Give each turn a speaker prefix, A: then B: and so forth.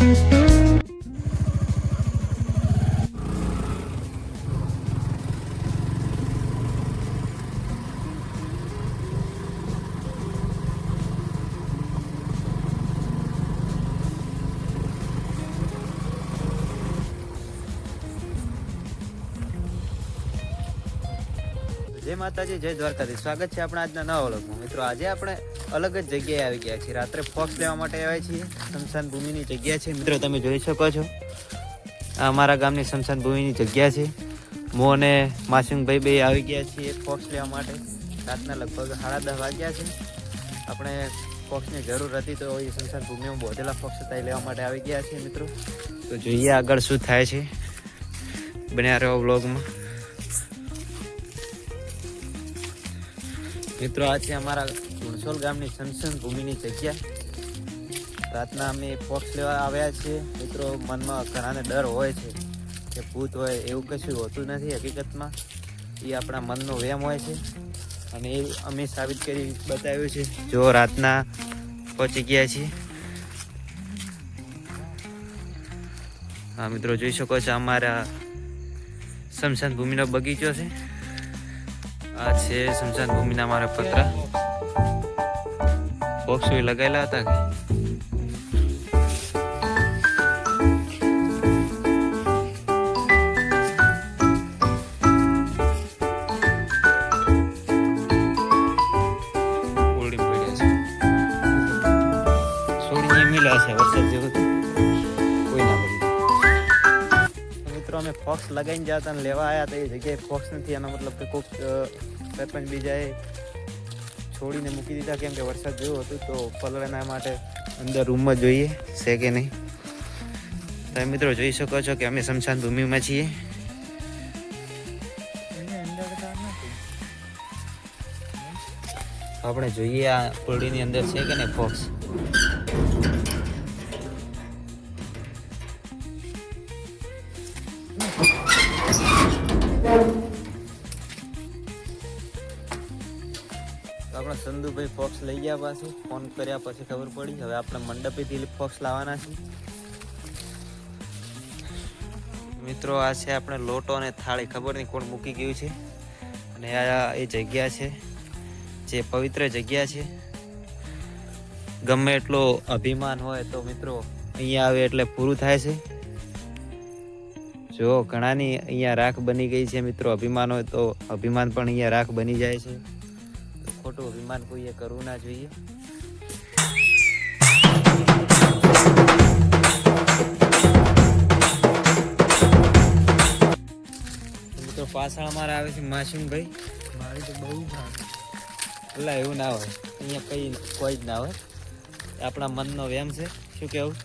A: Thank you. જય માતાજી, જય દ્વારકાધીશ. સ્વાગત છે આપણા આજના નવા વ્લોગમાં. મિત્રો, આજે આપણે અલગ જ જગ્યાએ આવી ગયા છીએ. રાત્રે ફોક્સ લેવા માટે આવ્યા છીએ. સ્મશાન ભૂમિની જગ્યા છે. મિત્રો, તમે જોઈ શકો છો. આ અમારા ગામની સ્મશાન ભૂમિની જગ્યા છે. મો અને માસિંગભાઈ બે આવી ગયા છીએ ફોક્સ લેવા માટે. રાતના લગભગ સાડા દસ વાગ્યા છે. આપણે ફોક્સની જરૂર હતી તો એ સ્મશાન ભૂમિમાં બોધેલા ફોક્સ હતા લેવા માટે આવી ગયા છીએ, મિત્રો. તો જોઈએ આગળ શું થાય છે. બન્યા રહ્યો વ્લોગમાં. મિત્રો આ છે અમારા ગુણસોલ ગામની સનસન ભૂમિની જગ્યા. રાતના અમે ફોક્સ લેવા આવ્યા છીએ. મિત્રો, મનમાં ઘણાને ડર હોય છે કે ભૂત હોય, એવું કશું હોતું નથી હકીકતમાં. એ આપણા મનનો વહેમ હોય છે. અને એ અમે સાબિત કરી બતાવ્યું છે. જો રાતના પહોંચી ગયા છીએ. હા, મિત્રો, જોઈ શકો છો અમારા શમશાન ભૂમિનો બગીચો છે. આ છે શમશાન ભૂમિના મારા પત્ર. બોક્સ લગાવેલા હતા કે? ઓરડી અમે ફોક્સ લગાવીને જતા અને લેવા આવ્યા તો એ જગ્યાએ ફોક્સ નથી એનો મતલબ કે કોઈક સરપંચ બીજાએ છોડીને મૂકી દીધા કેમ કે વરસાદ જોયો હતો તો પલળના માટે અંદર રૂમમાં જોઈએ છે કે નહીં? તમે મિત્રો જોઈ શકો છો કે અમે શમશાન ભૂમિમાં છીએ. આપણે જોઈએ આ કોરડીની અંદર છે કે નહીં ફોક્સ? આપણે સંધુભાઈ ફોક્સ લઈ ગયા પાછું. ફોન કર્યા પછી ખબર પડી. હવે આપણે મંડપેથી ફોક્સ લાવવાના છે. મિત્રો, આ છે આપણે લોટો અને થાળી. ખબર નહીં કોણ મૂકી ગયું છે. અને આ એ જગ્યા છે. જે પવિત્ર જગ્યા છે. ગમે એટલો અભિમાન હોય તો મિત્રો, અહીંયા આવે એટલે પૂરું થાય છે. જો ઘણાની અહીંયા રાખ બની ગઈ છે મિત્રો અભિમાન હોય તો અભિમાન પણ અહીંયા રાખ બની જાય છે. ખોટું અભિમાન કોઈએ કરવું ના જોઈએ. મિત્રો પાછળ અમારા આવે છે માસીમભાઈ
B: મારી તો બહુ
A: એટલે એવું ના હોય. અહીંયા કઈ કોઈ જ ના હોય. આપણા મનનો વેમ છે. શું કેવું